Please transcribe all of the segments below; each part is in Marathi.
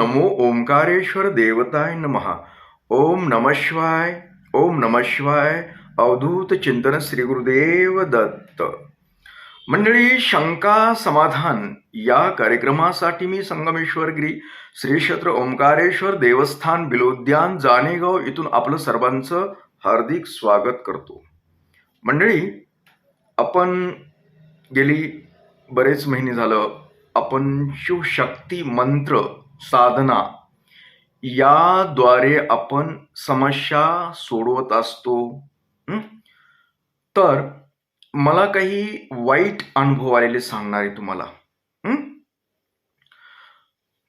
नमो ओंकारेश्वर देवताय नमः ओम नम शिवाय ओम नम शिवाय अवधूत चिंतन श्री गुरुदेव दत्त. मंडळी शंका समाधान या कार्यक्रमासाठी मी संगमेश्वरगिरी श्री क्षेत्र ओंकारेश्वर देवस्थान बिलोद्यान जाणेगाव इथून आपलं सर्वांचं हार्दिक स्वागत करतो. मंडळी आपण गेली बरेच महिने झालं आपण शिवशक्ती मंत्र साधना. याद्वारे आपण समस्या सोडवत असतो. तर मला काही वाईट अनुभव आलेले सांगणार आहे तुम्हाला.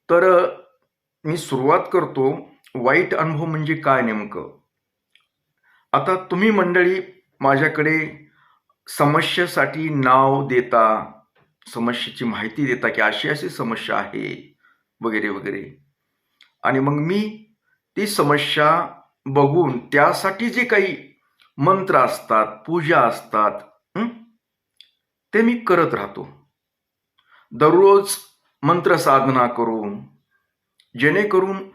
तर मी सुरुवात करतो. वाईट अनुभव म्हणजे काय नेमकं? आता तुम्ही मंडळी माझ्याकडे समस्येसाठी नाव देता समस्येची माहिती देता की अशी अशी समस्या आहे. वगैरे वगैरे. आणि मग मी ती समस्या बघून त्यासाठी जे काही मंत्र असतात पूजा असतात ते मी करत राहतो. दररोज मंत्र साधना करून जेणेकरून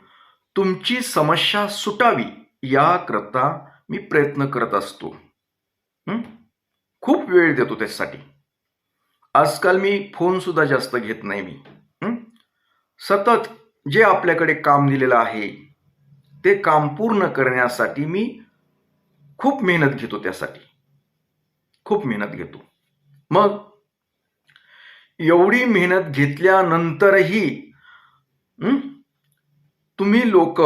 तुमची समस्या सुटावी याकरता मी प्रयत्न करत असतो. खूप वेळ देतो त्यासाठी. आजकाल मी फोन सुद्धा जास्त घेत नाही मी. सतत जे आपल्याकडे काम दिलेलं आहे ते काम पूर्ण करण्यासाठी मी खूप मेहनत घेतो त्यासाठी. खूप मेहनत घेतो. मग एवढी मेहनत घेतल्यानंतरही तुम्ही लोक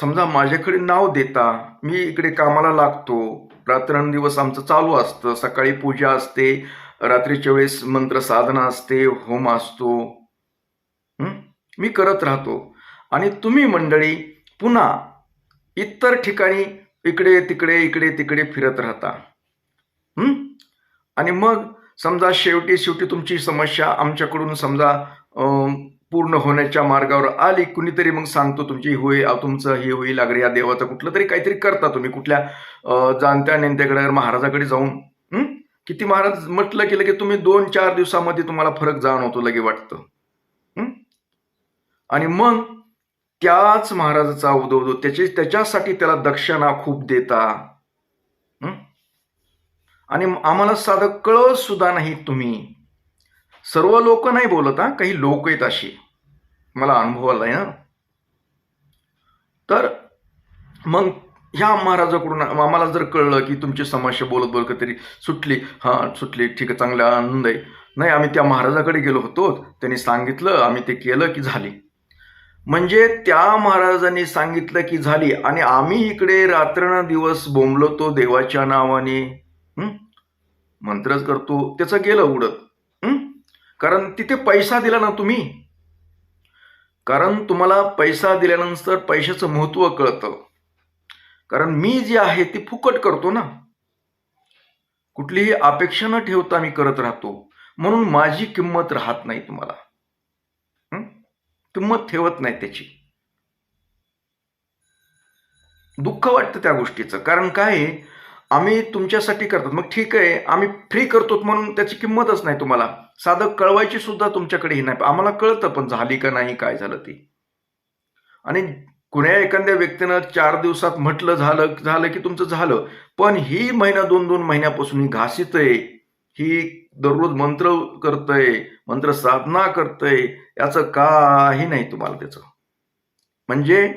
समजा माझ्याकडे नाव देता मी इकडे कामाला लागतो रात्रंदिवस आमचं चालू असतं सकाळी पूजा असते रात्रीच्या वेळेस मंत्र साधना असते होम असतो मी करत राहतो. आणि तुम्ही मंडळी पुन्हा इतर ठिकाणी इकडे तिकडे इकडे तिकडे फिरत राहता. आणि मग समजा शेवटी शेवटी तुमची समस्या आमच्याकडून समजा पूर्ण होण्याच्या मार्गावर आली कुणीतरी मग सांगतो तुमची होय तुमचं हे होईल अगरे या देवाचं कुठलं तरी काहीतरी करता तुम्ही कुठल्या जाणत्या नेत्याकडे महाराजाकडे जाऊन. किती महाराज म्हटलं केलं की तुम्ही दोन चार दिवसामध्ये तुम्हाला फरक जाणवतो लगे वाटतं. आणि मग त्याच महाराजाचा उदो त्याची त्याच्यासाठी त्याला दक्षिणा खूप देता. आणि आम्हाला साधं कळत सुद्धा नाही तुम्ही. सर्व लोक नाही बोलत हा? काही लोक आहेत अशी. मला अनुभव आलाय ना तर मग ह्या महाराजाकडून आम्हाला जर कळलं की तुमची समस्या बोलत बोलत तरी सुटली. हां सुटली. ठीक आहे चांगला आनंद आहे. नाही आम्ही त्या महाराजाकडे गेलो होतो. त्यांनी सांगितलं आम्ही ते केलं की झाली. म्हणजे त्या महाराजांनी सांगितलं की झाली. आणि आम्ही इकडे रात्र दिवस बोंबलतो देवाच्या नावाने. मंत्रच करतो. त्याचं गेलं उडत. कारण तिथे पैसा दिला ना तुम्ही. कारण तुम्हाला पैसा दिल्यानंतर पैशाचं महत्त्व कळतं. कारण मी जे आहे ती फुकट करतो ना. कुठलीही अपेक्षा न ठेवता मी करत राहतो. म्हणून माझी किंमत राहत नाही तुम्हाला. किंमत ठेवत नाही त्याची. दुःख वाटतं त्या गोष्टीचं. कारण काय आहे, आम्ही तुमच्यासाठी करतात मग ठीक आहे. आम्ही फ्री करतो म्हणून त्याची किंमतच नाही तुम्हाला. साधं कळवायची सुद्धा तुमच्याकडे ही नाही. आम्हाला कळतं पण झाली का नाही काय झालं ते. आणि कुण्या एखाद्या व्यक्तीनं चार दिवसात म्हटलं झालं झालं की तुमचं झालं. पण ही महिना दोन दोन महिन्यापासून ही घासितय. ही दररोज मंत्र करतय. मंत्र साधना करतोय याचं काही नाही तुम्हाला त्याचं. म्हणजे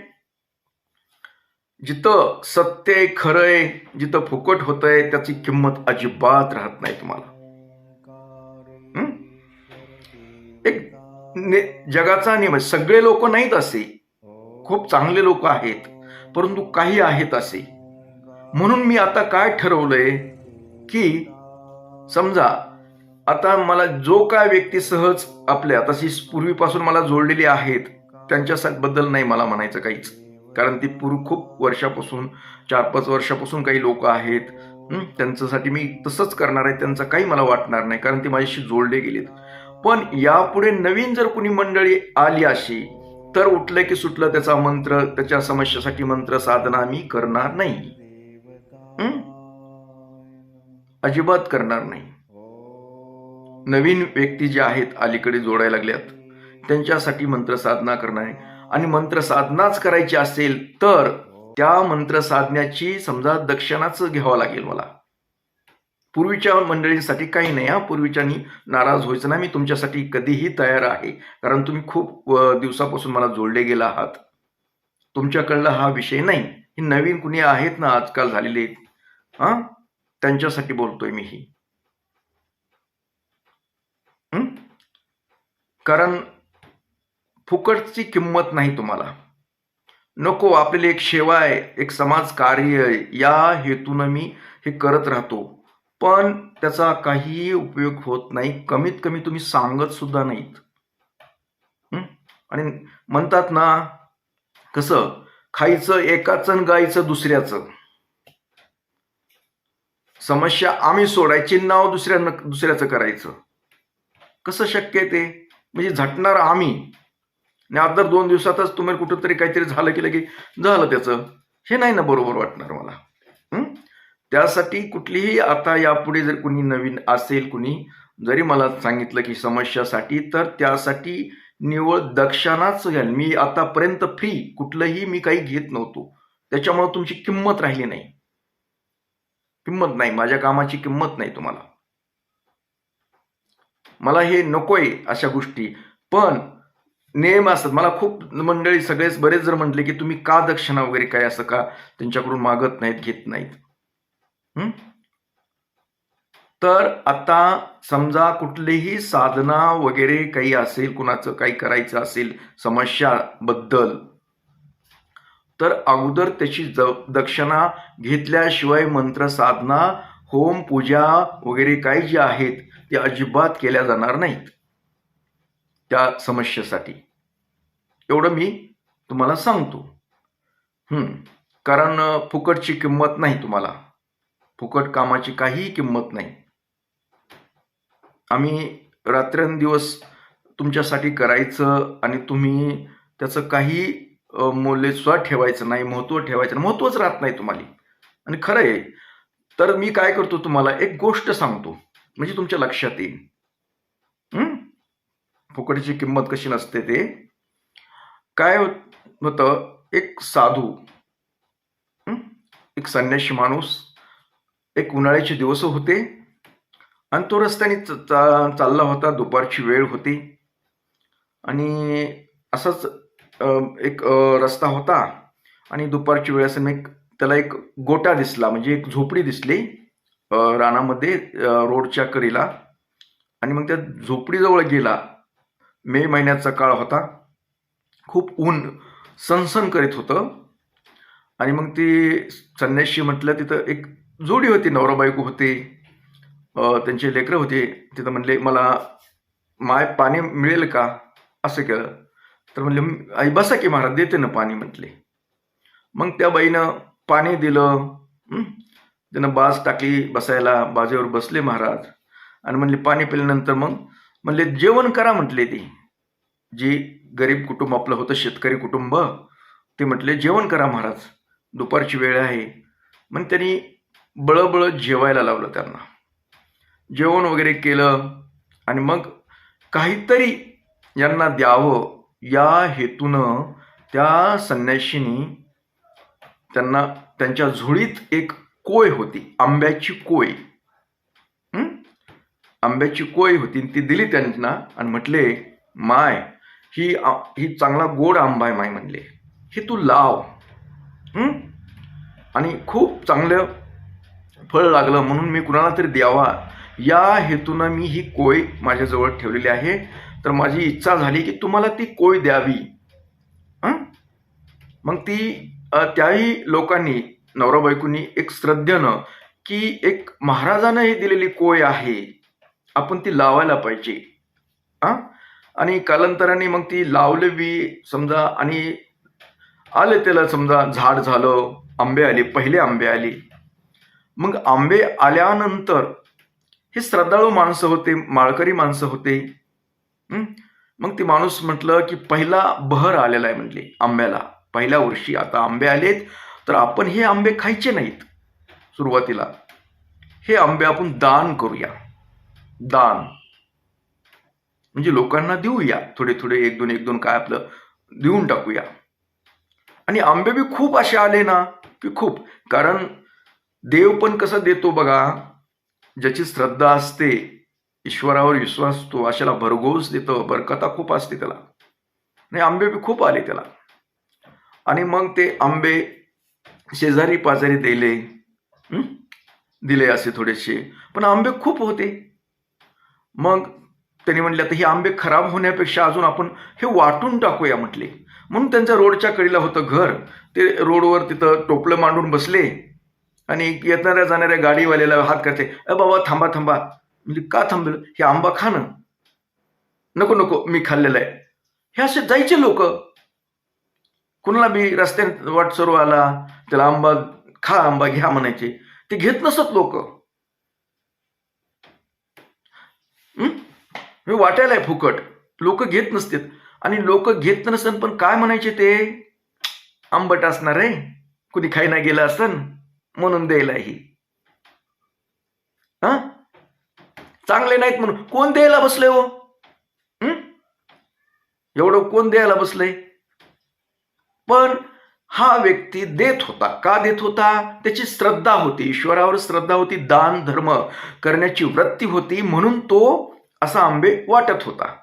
जिथं सत्य आहे खरं आहे जिथं फुकट होतंय त्याची किंमत अजिबात राहत नाही तुम्हाला. एक ने- जगाचा नियम आहे. सगळे लोक नाहीत असे. खूप चांगले लोक आहेत परंतु काही आहेत असे. म्हणून मी आता काय ठरवलंय की समजा आता मला जो काय व्यक्ती सहज आपल्या तशी पूर्वीपासून मला जोडलेली आहेत त्यांच्या बद्दल नाही मला म्हणायचं काहीच. कारण ती पूर्व खूप वर्षापासून चार पाच वर्षापासून काही लोक आहेत. त्यांच्यासाठी मी तसंच करणार आहे त्यांचं काही मला वाटणार नाही कारण ते माझ्याशी जोडले गेलेत. पण यापुढे नवीन जर कुणी मंडळी आली अशी तर उठलं की सुटलं त्याचा मंत्र त्याच्या समस्येसाठी मंत्र साधना मी करणार नाही. अजिबात करणार नाही. नवीन व्यक्ती जे आहेत अलीकडे जोडायला लागल्यात त्यांच्यासाठी मंत्र साधना करणार. आहे आणि मंत्र साधनाच करायची असेल तर त्या मंत्र साधण्याची समजा दक्षिणाच घ्यावं लागेल मला. पूर्वीच्या मंडळींसाठी काही नाही हा. पूर्वीच्यानी नाराज व्हायचं ना मी तुमच्यासाठी कधीही तयार आहे. कारण तुम्ही खूप दिवसापासून मला जोडले गेला आहात. तुमच्याकडला हा विषय नाही. हे नवीन कुणी आहेत ना आजकाल झालेले? हा? त्यांच्यासाठी बोलतोय मी ही कारण फुकटची किंमत नाही तुम्हाला. नको आपल्याला एक सेवा आहे एक समाज कार्य आहे या हेतून मी हे करत राहतो. पण त्याचा काहीही उपयोग होत नाही. कमीत कमी तुम्ही सांगत सुद्धा नाहीत. आणि म्हणतात ना कसं? खायचं एकाचं गायचं दुसऱ्याचं. समस्या आम्ही सोडायची नाव दुसऱ्या दुसऱ्याचं करायचं. कसं शक्य आहे ते? म्हणजे झटणार आम्ही. आणि अदर दोन दिवसातच तुम्ही कुठंतरी काहीतरी झालं की लगे झालं त्याचं. हे नाही ना बरोबर वाटणार मला. त्यासाठी कुठलीही आता यापुढे जर कुणी नवीन असेल कुणी जरी मला सांगितलं की समस्यासाठी तर त्यासाठी निवळ दक्षानाच घ्याल. मी आतापर्यंत फ्री कुठलंही मी काही घेत नव्हतो. त्याच्यामुळे तुमची किंमत राहिली नाही. किंमत नाही. माझ्या कामाची किंमत नाही तुम्हाला. मला हे नकोय अशा गोष्टी. पण नेम असतात. मला खूप मंडळी सगळेच बरेच जर म्हटले की तुम्ही का दक्षिणा वगैरे काय असं का त्यांच्याकडून मागत नाहीत घेत नाहीत? तर आता समजा कुठलीही साधना वगैरे काही असेल कुणाचं काही करायचं असेल समस्याबद्दल तर अगोदर त्याची ज- दक्षिणा घेतल्याशिवाय मंत्र साधना होम पूजा वगैरे काही जे आहेत ते अजिबात केल्या जाणार नाहीत. त्या समस्येसाठी. एवढं मी तुम्हाला सांगतो. कारण फुकटची किंमत नाही तुम्हाला. फुकट कामाची काहीही किंमत नाही. आम्ही रात्रंदिवस तुमच्यासाठी करायचं आणि तुम्ही त्याचं काही मूल्य सुद्धा ठेवायचं नाही महत्त्व ठेवायचं महत्वच महत्त्वच राहत नाही तुम्हाला. आणि खरं आहे तर मी काय करतो तुम्हाला एक गोष्ट सांगतो. म्हणजे तुमच्या लक्षात येईल. फुकटीची किंमत कशी नसते ते. काय होत- होतं एक साधू एक संन्याशी माणूस एक उन्हाळ्याचे दिवस होते. आणि तो रस्त्याने च- चा- चालला होता दुपारची वेळ होती. आणि असंच एक रस्ता होता. आणि दुपारची वेळ असं एक त्याला एक गोटा दिसला म्हणजे एक झोपडी दिसली रानामध्ये रोडच्या कडेला. आणि मग त्या झोपडीजवळ गेला. मे महिन्याचा काळ होता. खूप ऊन सनसन करीत होतं. आणि मग ती संन्याशी म्हटलं तिथं एक जोडी होती नवरा बायको होते. त्यांचे लेकरं होते. तिथं म्हणले मला माय पाणी मिळेल का? असं केलं. तर म्हणले आई बसा की महाराज देते ना पाणी म्हटले. मग त्या बाईनं पाणी दिलं त्यानं बाज टाकली बसायला बाजेवर बसले महाराज. आणि म्हणले पाणी पिल्यानंतर मग म्हणले जेवण करा म्हटले ते. जी गरीब कुटुंब आपलं होतं शेतकरी कुटुंब ते म्हटले जेवण करा महाराज. दुपारची वेळ आहे. मग त्यांनी बळबळ जेवायला लावलं त्यांना. जेवण वगैरे केलं आणि मग काहीतरी यांना द्यावं या हेतूनं त्या संन्याशीनी त्यांना त्यांच्या झुळीत एक कोय होती आंब्याची कोय. आंब्याची कोय होती ती दिली त्यांना आणि म्हटले माय ही ही चांगला गोड आंबा आहे माय म्हणले. हे तू लाव. आणि खूप चांगलं फळ लागलं म्हणून मी कुणाला तरी द्यावा. या हेतूनं मी ही कोय माझ्याजवळ ठेवलेली आहे. तर माझी इच्छा झाली की तुम्हाला ती कोय द्यावी. मग ती त्याही लोकांनी नवरा बायकोनी एक श्रद्धेनं की एक महाराजानं ही दिलेली कोय आहे आपण ती लावायला पाहिजे. हा आणि कालांतराने मग ती लावलेवी समजा आणि आले त्याला समजा झाड झालं आंबे आले पहिले आंबे आले. मग आंबे आल्यानंतर हे श्रद्धाळू माणसं होते माळकरी माणसं होते. मग ती माणूस म्हटलं की पहिला बहर आलेला आहे म्हटले आंब्याला. पहिल्या वर्षी आता आंबे आलेत तर आपण हे आंबे खायचे नाहीत. सुरुवातीला. हे आंबे आपण दान करूया. दान. म्हणजे लोकांना देऊया. थोडे थोडे एक दोन एक दोन काय आपलं देऊन टाकूया. आणि आंबे बी खूप असे आले ना की खूप. कारण देव पण कसं देतो बघा ज्याची श्रद्धा असते ईश्वरावर विश्वास असतो अशाला भरघोस देतो बरकता खूप असते त्याला. आणि आंबे बी खूप आले त्याला. आणि मग ते आंबे शेजारी पाजारी दिले. दिले असे थोडेसे. पण आंबे खूप होते. मग त्यांनी म्हटलं आता हे आंबे खराब होण्यापेक्षा अजून आपण हे वाटून टाकूया म्हटले. म्हणून त्यांच्या रोडच्या कडीला होतं घर. ते रोडवर तिथं टोपलं मांडून बसले. आणि येणाऱ्या जाणाऱ्या गाडीवाल्याला हात करते अ बाबा थांबा थांबा. म्हणजे का थांबलं? हे आंबा खा ना. नको नको मी खाल्लेलं आहे. हे असे जायचे लोक. कुणाला बी रस्त्यात वाट सर्व आला त्याला आंबा खा आंबा घ्या म्हणायचे. ते घेत नसत लोक. मी वाटायला आहे फुकट. लोक घेत नसतात. आणि लोक घेत नसतात पण काय म्हणायचे ते? आंबट असणार आहे. कुणी खायना गेलं असन म्हणून द्यायला ही. हा? चांगले नाहीत म्हणून. कोण द्यायला बसले हो? एवढं कोण द्यायला बसलंय? पण हा व्यक्ती देत होता. का देत होता? त्याची श्रद्धा होती. ईश्वरावर श्रद्धा होती दान धर्म करण्याची वृत्ती होती. म्हणून तो असा आंबे वाटत होता.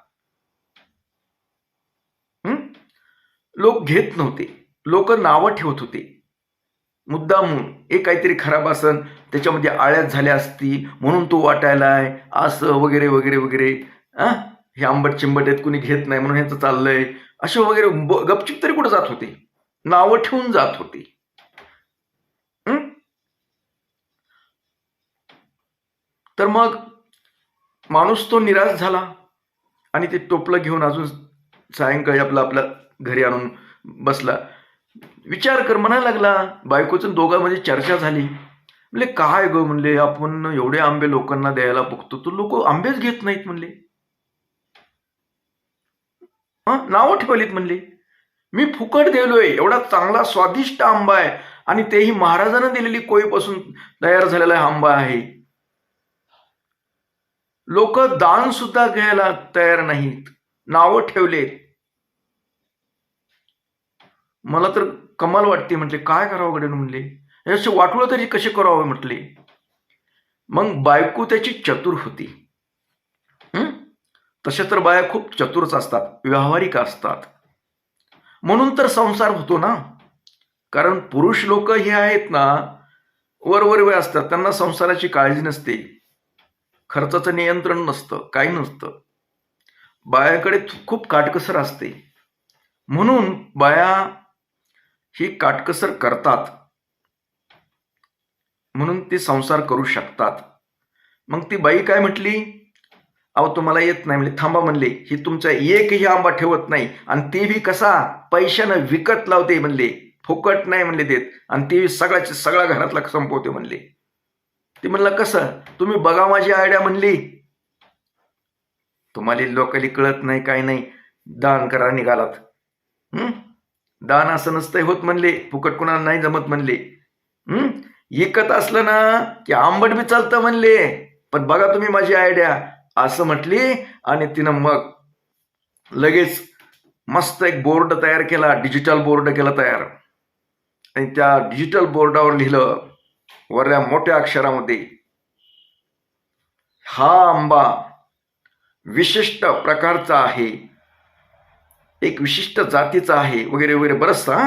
लोक घेत नव्हते. लोक नावं ठेवत होते. मुद्दामून एक काहीतरी खराब असन त्याच्यामध्ये आळ्यात झाल्या असती म्हणून तो वाटायलाय असं वगैरे वगैरे वगैरे. हे आंबट चिंबट आहेत कुणी घेत नाही म्हणून ह्याचं चाललंय. असे वगैरे ब- गपचिप तरी कुठं जात होते. नावं ठेवून जात होते. तर मग माणूस तो निराश झाला आणि ते टोपलं घेऊन अजून सायंकाळी आपला आपल्या घरी आणून बसला. विचार कर म्हणायला लागला बायकोचं दोघांमध्ये चर्चा झाली. म्हणले काय ग? म्हणले आपण एवढे आंबे लोकांना द्यायला बघतो. तर लोक आंबेच घेत नाहीत म्हणले. हं? नावं ठेवलीत म्हणले. मी फुकट देलोय. एवढा चांगला स्वादिष्ट आंबा आहे. आणि तेही महाराजांना दिलेली कोळीपासून तयार झालेला आंबा आहे. लोक दान सुद्धा घ्यायला तयार नाहीत. नावं ठेवलेत. मला तर कमाल वाटते म्हटले. काय करावं गड्यानं म्हणले? असे वाटलं तरी कसे करावं म्हटले? मग बायको त्याची चतुर होती. तसे तर बाया खूप चतुरच असतात व्यावहारिक असतात. म्हणून तर संसार होतो ना. कारण पुरुष लोक हे आहेत ना वरवर असतात त्यांना संसाराची काळजी नसते. खर्चाचं नियंत्रण नसतं काही नसतं. बायाकडे खूप काटकसर असते. म्हणून बाया ही काटकसर करतात. म्हणून ते संसार करू शकतात. मग ती बाई काय म्हटली? अहो तुम्हाला येत नाही. म्हणजे थांबा म्हणले. ही तुमचा एकही आंबा ठेवत नाही. आणि ते बी कसा? पैशानं विकत लावते म्हणले. फुकट नाही म्हणले देत. आणि ते सगळ्याचे सगळ्या घरातला संपवते म्हणले. ते म्हणलं कसं? तुम्ही बघा माझी आयडिया म्हणली. तुम्हाला लोकांनी कळत नाही काय नाही. दान करा निघालात. हम्म दान असं नसतंय होत म्हणले. फुकट कुणाला नाही जमत म्हणले. हम्म एकत असलं ना की आंबट बी चालतं म्हणले. पण बघा तुम्ही माझी आयडिया असं म्हटली आणि तिनं मग लगेच मस्त एक बोर्ड तयार केला डिजिटल बोर्ड केला तयार. आणि त्या डिजिटल बोर्डावर लिहिलं वरल्या मोठ्या अक्षरामध्ये हा आंबा विशिष्ट प्रकारचा आहे एक विशिष्ट जातीचा आहे वगैरे वगैरे बरंचसा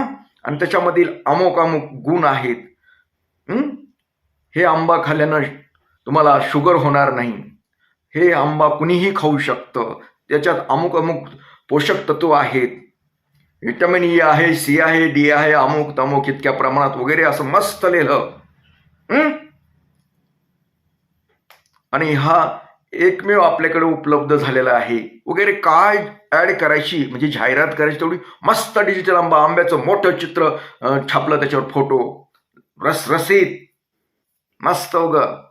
आणि त्याच्यामधील अमुक अमुक गुण आहेत. हे आंबा खाल्ल्यानं तुम्हाला शुगर होणार नाही. हे आंबा कुणीही खाऊ शकतं. त्याच्यात अमुक अमुक पोषक तत्व आहेत. व्हिटॅमिन ई e आहे सी आहे डी आहे अमुक तमुक इतक्या प्रमाणात वगैरे असं मस्त लिहिलं. आणि हा एकमेव आपल्याकडे उपलब्ध झालेला आहे. वगैरे काय ऍड करायची? म्हणजे जाहिरात करायची तेवढी मस्त डिजिटल आंबा आंब्याचं मोठं चित्र छापलं त्याच्यावर फोटो रसरसीत. मस्त उगं.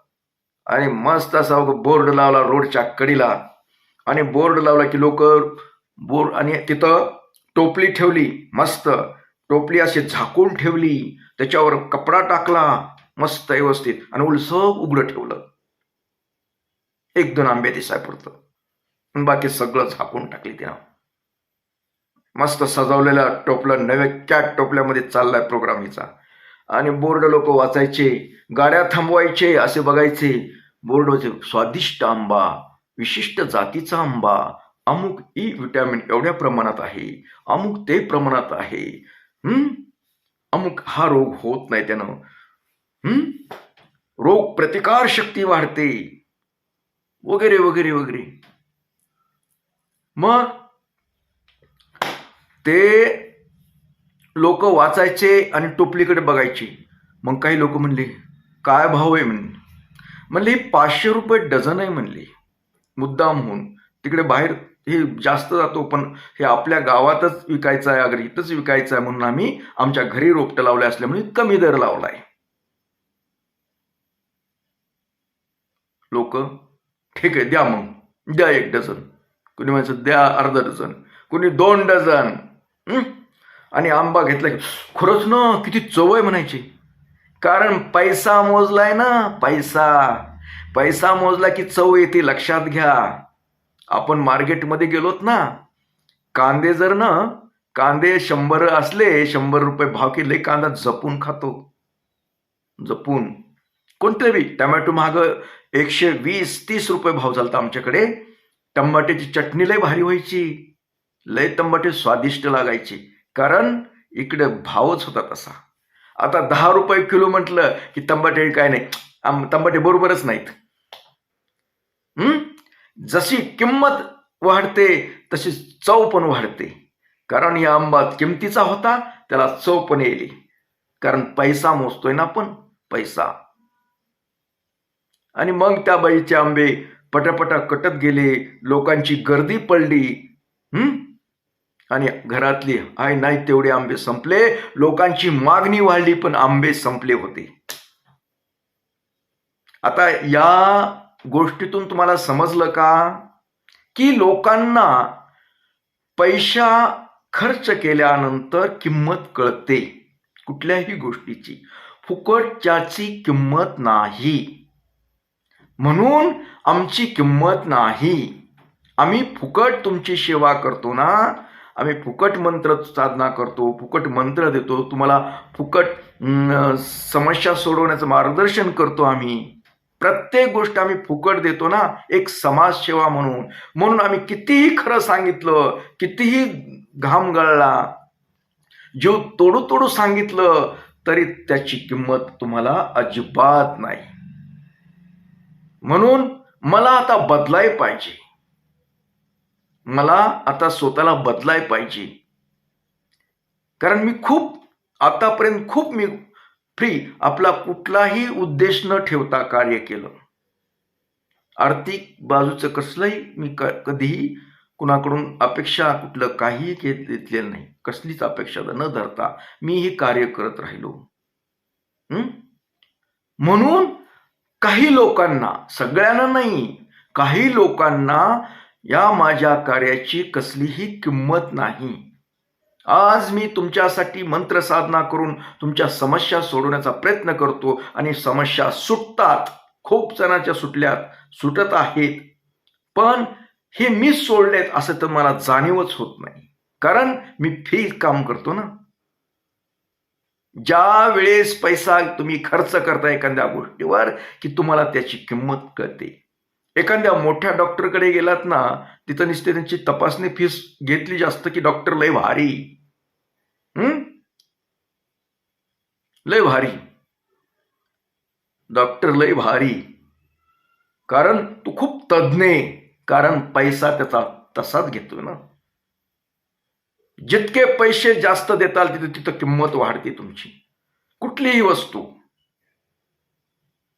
आणि मस्त असा बोर्ड लावला रोडच्या कडीला. आणि बोर्ड लावला की लोक बोर्ड आणि तिथं टोपली ठेवली मस्त. टोपली अशी झाकून ठेवली त्याच्यावर कपडा टाकला मस्त व्यवस्थित. आणि उलसं उघडं ठेवलं. एक दोन आंबे दिसाय पुरतं. बाकी सगळं झाकून टाकली तिनं. मस्त सजवलेल्या टोपला नव्या कॅट टोपल्यामध्ये चाललाय प्रोग्राम हिचा. आणि बोर्ड लोक वाचायचे गाड्या थांबवायचे असे बघायचे. बोर्ड स्वादिष्ट आंबा विशिष्ट जातीचा आंबा. अमुक e ई विटॅमिन एवढ्या प्रमाणात आहे अमुक ते प्रमाणात आहे. हम्म? अमुक हा रोग होत नाही त्यानं. हम्म? रोग प्रतिकार शक्ती वाढते. वगैरे वगैरे वगैरे. मग ते लोक वाचायचे आणि टोपलीकडे बघायची. मग काही लोक म्हणले काय भाव आहे? म्हणले म्हणले पाचशे रुपये डझन आहे म्हणले. मुद्दाम होऊन. तिकडे बाहेर हे जास्त जातो पण हे आपल्या गावातच विकायचं आहे अगर इथंच विकायचं आहे म्हणून आम्ही आमच्या घरी रोपटं लावले असल्यामुळे कमी दर लावलाय. लोक ठीक आहे द्या मग. द्या एक डझन. कुणी म्हणायचं द्या अर्धा डझन. कुणी दोन डझन. आणि आंबा घेतला की खरंच ना किती चव आहे म्हणायची. कारण पैसा मोजलाय ना पैसा. पैसा मोजला की चव येते लक्षात घ्या. आपण मार्केटमध्ये गेलोत ना कांदे जर ना कांदे शंभर असले शंभर रुपये भाव केले कांदा जपून खातो. जपून. कोणते बी टमॅटो महाग एकशे वीस तीस रुपये भाव झालता आमच्याकडे. टमाट्याची चटणी लय भारी व्हायची. लय टमाटे स्वादिष्ट लागायची. कारण इकडे भावच होता तसा. आता दहा रुपये किलो म्हटलं की तंबाटे काय नाही. तंबाटे बरोबरच नाहीत. हम्म? जशी किंमत वाढते तशी चव पण वाढते. कारण या आंबा किमतीचा होता त्याला चव पण येईली कारण पैसा मोजतोय ना आपण पैसा. आणि मग त्या बाईचे आंबे पटापटा कटत गेले लोकांची गर्दी पडली. हम्म? आणि घरातली आय नाही तेवढे आंबे संपले. लोकांची मागणी वाढली पण आंबे संपले होते. आता या गोष्टीतून तुम्हाला समजलं का? की लोकांना पैसा खर्च केल्यानंतर किंमत कळते कुठल्याही गोष्टीची. फुकटच्याची किंमत नाही. म्हणून आमची किंमत नाही. आम्ही फुकट तुमची सेवा करतो ना. आम्ही फुकट मंत्र साधना करतो फुकट मंत्र देतो. तुम्हाला फुकट समस्या सोडवण्याचं मार्गदर्शन करतो आम्ही. प्रत्येक गोष्ट आम्ही फुकट देतो ना एक समाजसेवा म्हणून. म्हणून आम्ही कितीही खरं सांगितलं कितीही घाम गळला जीव तोडू तोडू सांगितलं तरी त्याची किंमत तुम्हाला अजिबात नाही. म्हणून मला आता बदलाय पाहिजे. मला आता स्वतःला बदलाय पाहिजे. कारण मी खूप आतापर्यंत खूप मी फ्री आपला कुठलाही उद्देश न ठेवता कार्य केलं. आर्थिक बाजूचं कसलंही मी कधीही कुणाकडून अपेक्षा कुठलं काहीही घेतलेलं नाही. कसलीच अपेक्षा न धरता मी हे कार्य करत राहिलो. म्हणून काही लोकांना सगळ्यांना नाही काही लोकांना या माझ्या कार्याची कसलीही किंमत नाही. आज मी तुमच्यासाठी मंत्र साधना करून तुमच्या समस्या सोडवण्याचा प्रयत्न करतो आणि समस्या सुटतात. खूप जणांच्या सुटल्यात सुटत आहेत. पण हे मी सोडलेत असं तर मला जाणीवच होत नाही. कारण मी फ्री काम करतो ना. ज्या वेळेस पैसा तुम्ही खर्च करता एखाद्या गोष्टीवर की तुम्हाला त्याची किंमत कळते. एखाद्या मोठ्या डॉक्टरकडे गेलात ना तिथं नुसते त्यांची तपासणी फीस घेतली जास्त की डॉक्टर लय भारी. लय भारी. डॉक्टर लय भारी. कारण तू खूप तज्ञ आहे. कारण पैसा त्याचा तसाच घेतोय ना. जितके पैसे जास्त देताल तिथे तिथं किंमत वाढते तुमची. कुठलीही वस्तू.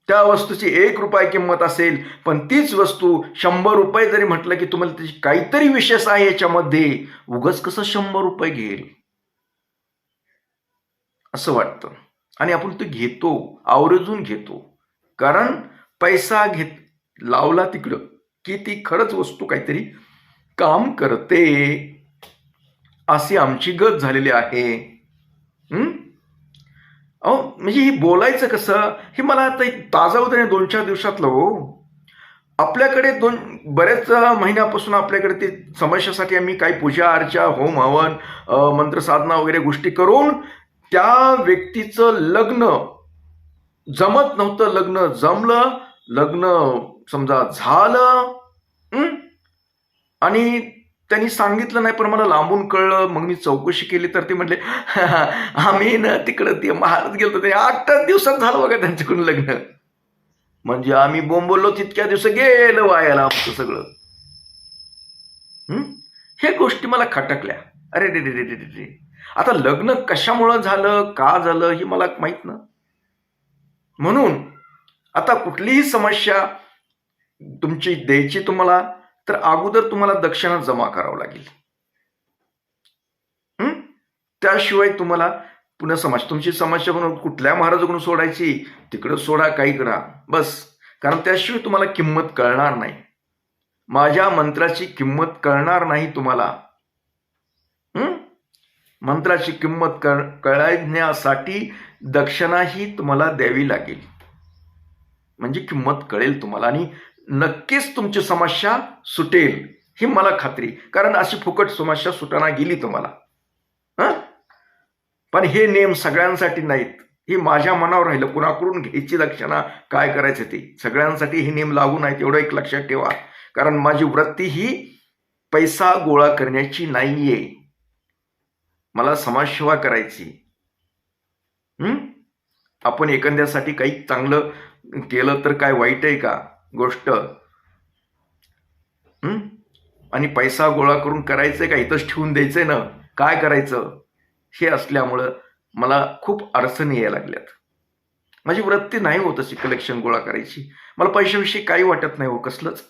त्या वस्तूची एक रुपये किंमत असेल पण तीच वस्तू शंभर रुपये जरी म्हटलं की तुम्हाला त्याची काहीतरी विशेष आहे याच्यामध्ये उगच कसं शंभर रुपये घेईल? असं वाटतं. आणि आपण ते घेतो आवर्जून घेतो. कारण पैसा घेत लावला तिकडं की ती खरंच वस्तू काहीतरी काम करते. अशी आमची गत झालेली आहे. अहो म्हणजे ही बोलायचं कसं? हे मला आता एक ताजा उदाहरण दोन चार दिवसातलं हो. आपल्याकडे दोन बऱ्याच महिन्यापासून आपल्याकडे ते समस्यासाठी आम्ही काही पूजा अर्चा होम हवन मंत्रसाधना वगैरे गोष्टी करून त्या व्यक्तीचं लग्न जमत नव्हतं लग्न जमलं लग्न समजा झालं आणि त्यांनी सांगितलं नाही पण मला लांबून कळलं. मग मी चौकशी केली तर ते म्हणले आम्ही ना तिकडं ते महाराज गेलो ते आठ दिवसात झालं बघा त्यांच्याकडून लग्न. म्हणजे आम्ही बोंबोललो तितक्या दिवस गेलं वायाला आमचं सगळं. हे गोष्टी मला खटकल्या. अरे रे रे रे रे रे रे. आता लग्न कशामुळं झालं का झालं हे मला माहीत ना. म्हणून आता कुठलीही समस्या तुमची द्यायची तुम्हाला तर अगोदर तुम्हाला दक्षिणा जमा करावं लागेल. त्याशिवाय तुम्हाला पुन्हा समाज तुमची समस्या म्हणून कुठल्या महाराजाकडून सोडायची? तिकडं सोडा काही करा. बस. कारण त्याशिवाय तुम्हाला किंमत कळणार नाही. माझ्या मंत्राची किंमत कळणार नाही तुम्हाला. मंत्राची किंमत कळ कळण्यासाठी दक्षिणाही तुम्हाला द्यावी लागेल. म्हणजे किंमत कळेल तुम्हाला. आणि नक्कीच तुमची समस्या सुटेल ही मला खात्री. कारण अशी फुकट समस्या सुटाना गेली तुम्हाला. हं? पण हे नियम सगळ्यांसाठी नाहीत. ही माझ्या मनावर राहिलं. कुणाकडून घ्यायची लक्षणा काय करायचं ते? सगळ्यांसाठी हे नियम लागू नाहीत एवढं एक लक्षात ठेवा. कारण माझी वृत्ती ही पैसा गोळा करण्याची नाहीये. मला समाजसेवा करायची. आपण एखाद्यासाठी काही चांगलं केलं तर काय वाईट आहे का? गोष्ट. आणि पैसा गोळा करून करायचंय का? इथंच ठेवून द्यायचंय ना? काय करायचं? हे असल्यामुळं मला खूप अडचणी यायला लागल्यात. माझी वृत्ती नाही होत अशी कलेक्शन गोळा करायची. मला पैशाविषयी काही वाटत नाही हो कसलंच.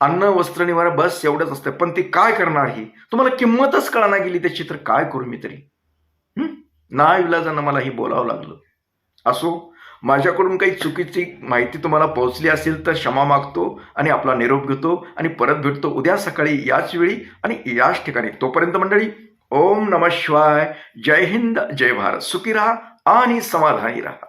अन्न वस्त्र निवारा बस एवढंच असतं. पण ते काय करणार ही? तुम्हाला किंमतच कळना गेली त्याची तर काय करू मी तरी? ना नाविलाजानं मला ही बोलावं लागलं. असो माझ्याकडून काही चुकीची माहिती तुम्हाला पोहोचली असेल तर क्षमा मागतो आणि आपला निरोप घेतो आणि परत भेटतो उद्या सकाळी याच वेळी आणि याच ठिकाणी. तोपर्यंत मंडळी ओम नम शिवाय. जय हिंद जय भारत. सुखी राहा आणि समाधानी राहा.